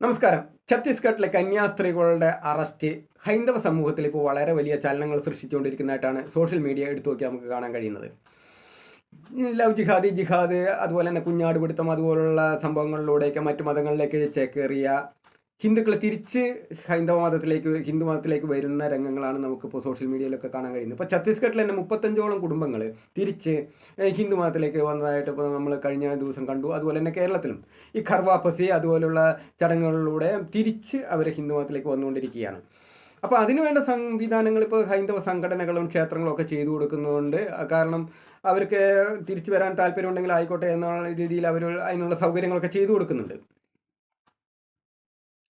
നമസ്കാരം. ഛത്തീസ്ഗഡിലെ കന്യാസ്ത്രീകളുടെ അറസ്റ്റ് ഹൈന്ദവ സമൂഹത്തിൽ ഇപ്പോൾ വളരെ വലിയ ചലനങ്ങൾ സൃഷ്ടിച്ചുകൊണ്ടിരിക്കുന്നതായിട്ടാണ് സോഷ്യൽ മീഡിയ എടുത്തു നോക്കിയാൽ നമുക്ക് കാണാൻ കഴിയുന്നത്. ലവ് ജിഹാദ് ജിഹാദ് അതുപോലെ തന്നെ കുഞ്ഞാട് പിടുത്തം അതുപോലുള്ള സംഭവങ്ങളിലൂടെയൊക്കെ മറ്റു മതങ്ങളിലേക്ക് ചേക്കേറിയ ഹിന്ദുക്കൾ തിരിച്ച് ഹൈന്ദവ മതത്തിലേക്ക് ഹിന്ദു മതത്തിലേക്ക് വരുന്ന രംഗങ്ങളാണ് നമുക്കിപ്പോൾ സോഷ്യൽ മീഡിയയിലൊക്കെ കാണാൻ കഴിയുന്നത്. ഇപ്പോൾ ഛത്തീസ്ഗഡിൽ തന്നെ മുപ്പത്തഞ്ചോളം കുടുംബങ്ങൾ തിരിച്ച് ഹിന്ദു മതത്തിലേക്ക് വന്നതായിട്ട് ഇപ്പോൾ നമ്മൾ കഴിഞ്ഞ ദിവസം കണ്ടു. അതുപോലെ തന്നെ കേരളത്തിലും ഈ ഖർവാപ്പസി അതുപോലുള്ള ചടങ്ങുകളിലൂടെ തിരിച്ച് അവർ ഹിന്ദു മതത്തിലേക്ക് വന്നുകൊണ്ടിരിക്കുകയാണ്. അപ്പോൾ അതിനുവേണ്ട സംവിധാനങ്ങൾ ഇപ്പോൾ ഹൈന്ദവ സംഘടനകളും ക്ഷേത്രങ്ങളും ഒക്കെ ചെയ്തു കൊടുക്കുന്നുണ്ട്. കാരണം അവർക്ക് തിരിച്ചു വരാൻ താല്പര്യമുണ്ടെങ്കിൽ ആയിക്കോട്ടെ എന്നുള്ള രീതിയിൽ അവർ അതിനുള്ള സൗകര്യങ്ങളൊക്കെ ചെയ്തു കൊടുക്കുന്നുണ്ട്.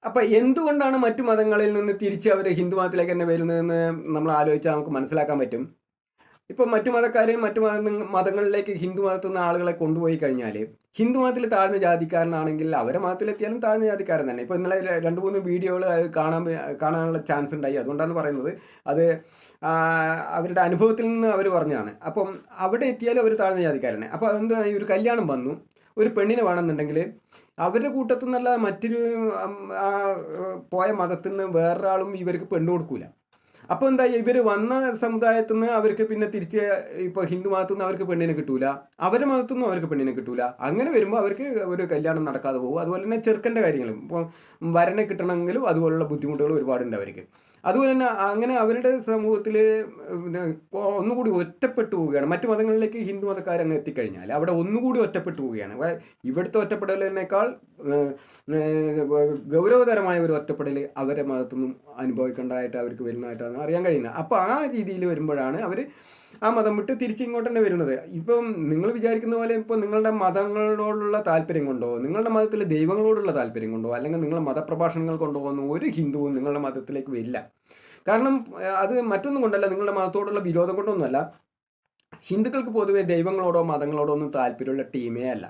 അപ്പം എന്തുകൊണ്ടാണ് മറ്റു മതങ്ങളിൽ നിന്ന് തിരിച്ച് അവർ ഹിന്ദു മതത്തിലേക്ക് തന്നെ വരുന്നതെന്ന് നമ്മൾ ആലോചിച്ചാൽ നമുക്ക് മനസ്സിലാക്കാൻ പറ്റും. ഇപ്പൊ മറ്റു മതക്കാരെയും മറ്റു മത മതങ്ങളിലേക്ക് ഹിന്ദു മതത്തിൽ നിന്ന് ആളുകളെ കൊണ്ടുപോയി കഴിഞ്ഞാൽ ഹിന്ദു മതത്തിൽ താഴ്ന്ന ജാതിക്കാരനാണെങ്കിൽ അവരെ മതത്തിലെത്തിയാലും താഴ്ന്ന ജാതിക്കാരൻ തന്നെ. ഇപ്പോൾ ഇന്നലെ രണ്ടു മൂന്ന് വീഡിയോകൾ കാണാൻ കാണാനുള്ള ചാൻസ് ഉണ്ടായി. അതുകൊണ്ടാണ് പറയുന്നത്. അത് അവരുടെ അനുഭവത്തിൽ നിന്ന് അവർ പറഞ്ഞതാണ്. അപ്പം അവിടെ എത്തിയാലും അവർ താഴ്ന്ന ജാതിക്കാരനെ. അപ്പോൾ ഈ ഒരു കല്യാണം വന്നു. ഒരു പെണ്ണിനെ വേണമെന്നുണ്ടെങ്കിൽ അവരുടെ കൂട്ടത്തിൽ നിന്നല്ല മറ്റൊരു പോയ മതത്തിൽ നിന്ന് വേറൊരാളും ഇവർക്ക് പെണ്ണു കൊടുക്കൂല. അപ്പോൾ എന്താ ഇവർ വന്ന സമുദായത്തിൽ നിന്ന് അവർക്ക് പിന്നെ തിരിച്ച് ഇപ്പോൾ ഹിന്ദു മതത്തിൽ നിന്ന് അവർക്ക് പെണ്ണിനെ കിട്ടൂല. അവരുടെ മതത്തിൽ നിന്നും അവർക്ക് പെണ്ണിനെ കിട്ടൂല. അങ്ങനെ വരുമ്പോൾ അവർക്ക് ഒരു കല്യാണം നടക്കാതെ പോകും. അതുപോലെ തന്നെ ചെറുക്കന്റെ കാര്യങ്ങളും. ഇപ്പോൾ വരനെ കിട്ടണമെങ്കിലും അതുപോലുള്ള ബുദ്ധിമുട്ടുകൾ ഒരുപാടുണ്ട് അവർക്ക്. അതുപോലെ തന്നെ അങ്ങനെ അവരുടെ സമൂഹത്തിൽ ഒന്നുകൂടി ഒറ്റപ്പെട്ടു പോവുകയാണ്. മറ്റു മതങ്ങളിലേക്ക് ഹിന്ദു മതക്കാർ അങ്ങ് എത്തിക്കഴിഞ്ഞാൽ അവിടെ ഒന്നുകൂടി ഒറ്റപ്പെട്ടു പോവുകയാണ്. ഇവിടുത്തെ ഒറ്റപ്പെടലിനേക്കാൾ ഗൗരവതരമായ ഒരു ഒറ്റപ്പെടൽ അവരുടെ മതത്തു നിന്നും അനുഭവിക്കേണ്ടതായിട്ട് അവർക്ക് വരുന്നതായിട്ടാണ് അറിയാൻ കഴിയുന്നത്. അപ്പോൾ ആ രീതിയിൽ വരുമ്പോഴാണ് അവർ ആ മതം വിട്ട് തിരിച്ച് ഇങ്ങോട്ട് തന്നെ വരുന്നത്. ഇപ്പം നിങ്ങൾ വിചാരിക്കുന്ന പോലെ ഇപ്പോൾ നിങ്ങളുടെ മതങ്ങളോടുള്ള താല്പര്യം കൊണ്ടോ നിങ്ങളുടെ മതത്തിലെ ദൈവങ്ങളോടുള്ള താല്പര്യം കൊണ്ടോ അല്ലെങ്കിൽ നിങ്ങളുടെ മതപ്രഭാഷണങ്ങൾ കൊണ്ടോ ഒന്നും ഒരു ഹിന്ദുവും നിങ്ങളുടെ മതത്തിലേക്ക് വരില്ല. കാരണം അത് മറ്റൊന്നും കൊണ്ടല്ല നിങ്ങളുടെ മതത്തോടുള്ള വിരോധം കൊണ്ടൊന്നുമല്ല. ഹിന്ദുക്കൾക്ക് പൊതുവെ ദൈവങ്ങളോടോ മതങ്ങളോടോ ഒന്നും താല്പര്യമുള്ള ടീമേ അല്ല.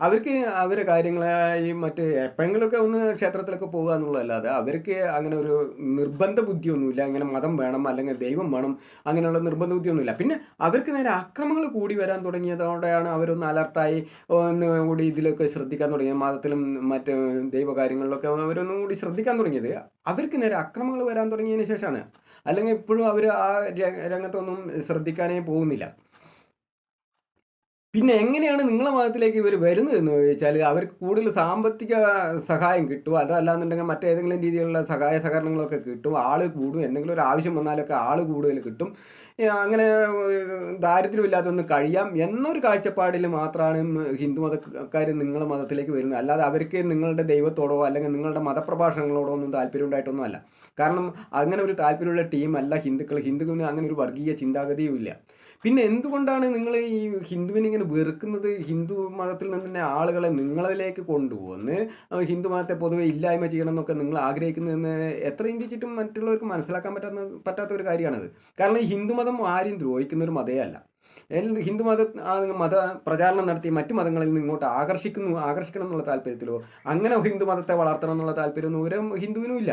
അവർക്ക് അവരെ കാര്യങ്ങളായി മറ്റ് എപ്പോഴെങ്കിലുമൊക്കെ ഒന്ന് ക്ഷേത്രത്തിലൊക്കെ പോകുക എന്നുള്ളതല്ലാതെ അവർക്ക് അങ്ങനെ ഒരു നിർബന്ധ ബുദ്ധിയൊന്നുമില്ല. അങ്ങനെ മതം വേണം അല്ലെങ്കിൽ ദൈവം വേണം അങ്ങനെയുള്ള നിർബന്ധ ബുദ്ധിയൊന്നുമില്ല. പിന്നെ അവർക്ക് നേരെ അക്രമങ്ങൾ കൂടി വരാൻ തുടങ്ങിയതോടെയാണ് അവരൊന്ന് അലർട്ടായി. ഒന്ന് കൂടി ഇതിലൊക്കെ ശ്രദ്ധിക്കാൻ തുടങ്ങിയത് മതത്തിലും മറ്റ് ദൈവകാര്യങ്ങളിലൊക്കെ അവരൊന്നും കൂടി ശ്രദ്ധിക്കാൻ തുടങ്ങിയത്. അവർക്ക് നേരെ അക്രമങ്ങൾ വരാൻ തുടങ്ങിയതിന് ശേഷമാണ്. അല്ലെങ്കിൽ ഇപ്പോഴും അവർ ആ രംഗത്തൊന്നും ശ്രദ്ധിക്കാനേ പോകുന്നില്ല. പിന്നെ എങ്ങനെയാണ് നിങ്ങളെ മതത്തിലേക്ക് ഇവർ വരുന്നത് എന്ന് ചോദിച്ചാൽ അവർക്ക് കൂടുതൽ സാമ്പത്തിക സഹായം കിട്ടും. അതല്ലാന്നുണ്ടെങ്കിൽ മറ്റേതെങ്കിലും രീതിയിലുള്ള സഹായ സഹകരണങ്ങളൊക്കെ കിട്ടും. ആൾ കൂടും. എന്തെങ്കിലും ഒരു ആവശ്യം വന്നാലൊക്കെ ആൾ കൂടുതൽ കിട്ടും. അങ്ങനെ ഏഹ്, ദാരിദ്ര്യമില്ലാതെ കഴിയാം എന്നൊരു കാഴ്ചപ്പാടിൽ മാത്രമാണ് ഹിന്ദു മതക്കാർ നിങ്ങളുടെ മതത്തിലേക്ക് വരുന്നത്. അല്ലാതെ അവർക്ക് നിങ്ങളുടെ ദൈവത്തോടോ അല്ലെങ്കിൽ നിങ്ങളുടെ മതപ്രഭാഷണങ്ങളോടോ ഒന്നും താല്പര്യം ഉണ്ടായിട്ടൊന്നും അല്ല. കാരണം അങ്ങനെ ഒരു താല്പര്യമുള്ള ടീമല്ല ഹിന്ദുക്കൾ ഹിന്ദുക്കളിന് അങ്ങനെ ഒരു വർഗീയ ചിന്താഗതിയും ഇല്ല. പിന്നെ എന്തുകൊണ്ടാണ് നിങ്ങൾ ഈ ഹിന്ദുവിനെ ഇങ്ങനെ വെറുക്കുന്നത്? ഹിന്ദു മതത്തിൽ നിന്ന് തന്നെ ആളുകളെ നിങ്ങളിലേക്ക് കൊണ്ടുപോകുന്നു ഹിന്ദു മതത്തെ പൊതുവെ ഇല്ലായ്മ ചെയ്യണം എന്നൊക്കെ നിങ്ങൾ ആഗ്രഹിക്കുന്നതെന്ന് എത്ര ചിന്തിച്ചിട്ടും മറ്റുള്ളവർക്ക് മനസ്സിലാക്കാൻ പറ്റാത്ത പറ്റാത്ത ഒരു കാര്യമാണത്. കാരണം ഈ ഹിന്ദു മതം ആരും ദ്രോഹിക്കുന്ന ഒരു മതേ അല്ല. ഹിന്ദു മത മത പ്രചാരണം നടത്തി മറ്റു മതങ്ങളിൽ നിന്ന് ഇങ്ങോട്ട് ആകർഷിക്കുന്നു ആകർഷിക്കണം എന്നുള്ള താല്പര്യത്തിലോ അങ്ങനെ ഹിന്ദു മതത്തെ വളർത്തണം എന്നുള്ള താല്പര്യമൊന്നും ഒരു ഹിന്ദുവിനും ഇല്ല.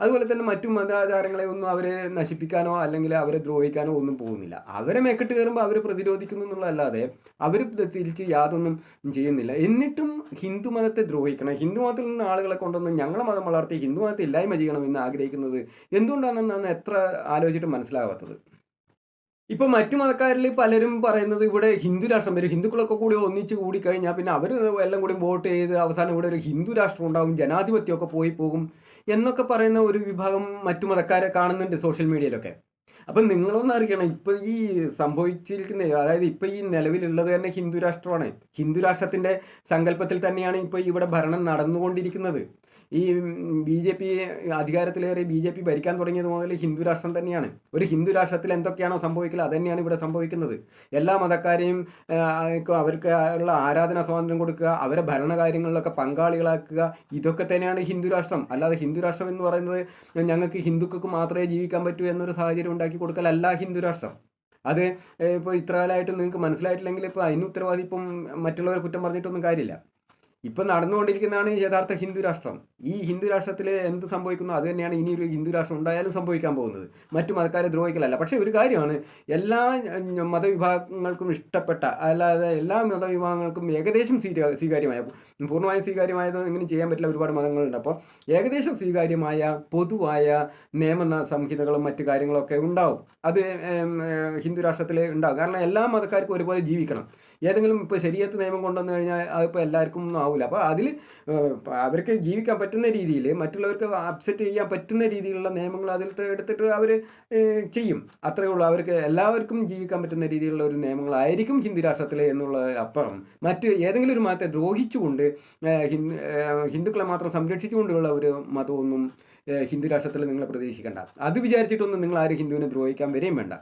അതുപോലെ തന്നെ മറ്റു മതാചാരങ്ങളെ ഒന്നും അവരെ നശിപ്പിക്കാനോ അല്ലെങ്കിൽ അവരെ ദ്രോഹിക്കാനോ ഒന്നും പോകുന്നില്ല. അവരെ മേക്കെട്ട് കയറുമ്പോൾ അവർ പ്രതിരോധിക്കുന്നു എന്നുള്ളതല്ലാതെ അവർ തിരിച്ച് യാതൊന്നും ചെയ്യുന്നില്ല. എന്നിട്ടും ഹിന്ദു മതത്തെ ദ്രോഹിക്കണം. ഹിന്ദു മതത്തിൽ നിന്ന് ആളുകളെ കൊണ്ടുവന്ന് ഞങ്ങളെ മതം വളർത്തി ഹിന്ദു മതത്തെ ഇല്ലായ്മ ചെയ്യണം എന്ന് ആഗ്രഹിക്കുന്നത് എന്തുകൊണ്ടാണെന്നാണ് എത്ര ആലോചിച്ചിട്ട് മനസ്സിലാകാത്തത് ഇപ്പൊ മറ്റു മതക്കാരിൽ പലരും പറയുന്നത് ഇവിടെ ഹിന്ദു രാഷ്ട്രം വരും. ഹിന്ദുക്കളൊക്കെ കൂടി ഒന്നിച്ച് കൂടി കഴിഞ്ഞാൽ പിന്നെ അവർ എല്ലാം കൂടി വോട്ട് ചെയ്ത് അവസാനം ഇവിടെ ഒരു ഹിന്ദു രാഷ്ട്രം ഉണ്ടാവും. ജനാധിപത്യമൊക്കെ പോയി പോകും. എന്നൊക്കെ പറയുന്ന ഒരു വിഭാഗം മറ്റു മതക്കാരെ കാണുന്നുണ്ട് സോഷ്യൽ മീഡിയയിലൊക്കെ അപ്പം നിങ്ങളൊന്ന് അറിയണം ഇപ്പൊ ഈ സംഭവിച്ചിരിക്കുന്ന അതായത് ഇപ്പൊ ഈ നിലവിലുള്ളത് തന്നെ ഹിന്ദു രാഷ്ട്രമാണ്. ഹിന്ദു സങ്കല്പത്തിൽ തന്നെയാണ് ഇപ്പൊ ഇവിടെ ഭരണം നടന്നുകൊണ്ടിരിക്കുന്നത്. ഈ ബി ജെ പി അധികാരത്തിലേറെ ബി ജെ പി ഭരിക്കാൻ തുടങ്ങിയത് മുതൽ ഹിന്ദു രാഷ്ട്രം തന്നെയാണ്. ഒരു ഹിന്ദു രാഷ്ട്രത്തിൽ എന്തൊക്കെയാണോ സംഭവിക്കുന്നത് തന്നെയാണ് ഇവിടെ സംഭവിക്കുന്നത്. എല്ലാ മതക്കാരെയും അവർക്ക് ഉള്ള ആരാധന സ്വാതന്ത്ര്യം കൊടുക്കുക അവരെ ഭരണകാര്യങ്ങളിലൊക്കെ പങ്കാളികളാക്കുക ഇതൊക്കെ തന്നെയാണ് ഹിന്ദു രാഷ്ട്രം. അല്ലാതെ ഹിന്ദു രാഷ്ട്രം എന്ന് പറയുന്നത് ഞങ്ങൾക്ക് ഹിന്ദുക്കൾക്ക് മാത്രമേ ജീവിക്കാൻ പറ്റൂ എന്നൊരു സാഹചര്യം ഉണ്ടാക്കി കൊടുക്കലല്ല ഹിന്ദു രാഷ്ട്രം. അത് ഇപ്പോൾ ഇത്ര നിങ്ങൾക്ക് മനസ്സിലായിട്ടില്ലെങ്കിൽ ഇപ്പോൾ അതിന് ഉത്തരവാദി ഇപ്പം മറ്റുള്ളവരെ കുറ്റം പറഞ്ഞിട്ടൊന്നും കാര്യമില്ല. ഇപ്പം നടന്നുകൊണ്ടിരിക്കുന്നതാണ് യഥാർത്ഥ ഹിന്ദു രാഷ്ട്രം. ഈ ഹിന്ദു രാഷ്ട്രത്തിൽ എന്ത് സംഭവിക്കുന്നു? അത് തന്നെയാണ് ഇനി ഒരു ഹിന്ദു രാഷ്ട്രം ഉണ്ടായാലും സംഭവിക്കാൻ പോകുന്നത്. മറ്റു മതക്കാരെ ദ്രോഹിക്കലല്ല. പക്ഷേ ഒരു കാര്യമാണ് എല്ലാ മതവിഭാഗങ്ങൾക്കും ഇഷ്ടപ്പെട്ട അല്ലാതെ എല്ലാ മതവിഭാഗങ്ങൾക്കും ഏകദേശം സ്വീകാ- സ്വീകാര്യമായ പൂർണമായും സ്വീകാര്യമായത് ഇങ്ങനെ ചെയ്യാൻ പറ്റില്ല. ഒരുപാട് മതങ്ങളുണ്ട്. അപ്പോൾ ഏകദേശം സ്വീകാര്യമായ പൊതുവായ നിയമ സംഹിതകളും മറ്റു കാര്യങ്ങളൊക്കെ ഉണ്ടാവും. അത് ഹിന്ദു രാഷ്ട്രത്തിൽ ഉണ്ടാവും. കാരണം എല്ലാ മതക്കാർക്കും ഒരുപോലെ ജീവിക്കണം. ഏതെങ്കിലും ഇപ്പോൾ ശരീരത്ത് നിയമം കൊണ്ടുവന്നു കഴിഞ്ഞാൽ അതിപ്പോൾ എല്ലാവർക്കും ഒന്നും ആവില്ല അപ്പോൾ അതിൽ അവർക്ക് ജീവിക്കാൻ പറ്റുന്ന രീതിയിൽ മറ്റുള്ളവർക്ക് അപ്സെറ്റ് ചെയ്യാൻ പറ്റുന്ന രീതിയിലുള്ള നിയമങ്ങൾ അതിൽ എടുത്തിട്ട് അവർ ചെയ്യും. അത്രയേ ഉള്ളൂ. അവർക്ക് എല്ലാവർക്കും ജീവിക്കാൻ പറ്റുന്ന രീതിയിലുള്ള ഒരു നിയമങ്ങളായിരിക്കും ഹിന്ദു രാഷ്ട്രത്തിലെ എന്നുള്ള അപ്പുറം. മറ്റ് ഏതെങ്കിലും ഒരു മതത്തെ ദ്രോഹിച്ചുകൊണ്ട് ഹിന്ദുക്കളെ മാത്രം സംരക്ഷിച്ചുകൊണ്ടുള്ള ഒരു മതമൊന്നും ഹിന്ദു രാഷ്ട്രത്തിൽ നിങ്ങൾ പ്രതീക്ഷിക്കേണ്ട. അത് വിചാരിച്ചിട്ടൊന്നും നിങ്ങൾ ആരും ഹിന്ദുവിനെ ദ്രോഹിക്കാൻ വരെയും വേണ്ട.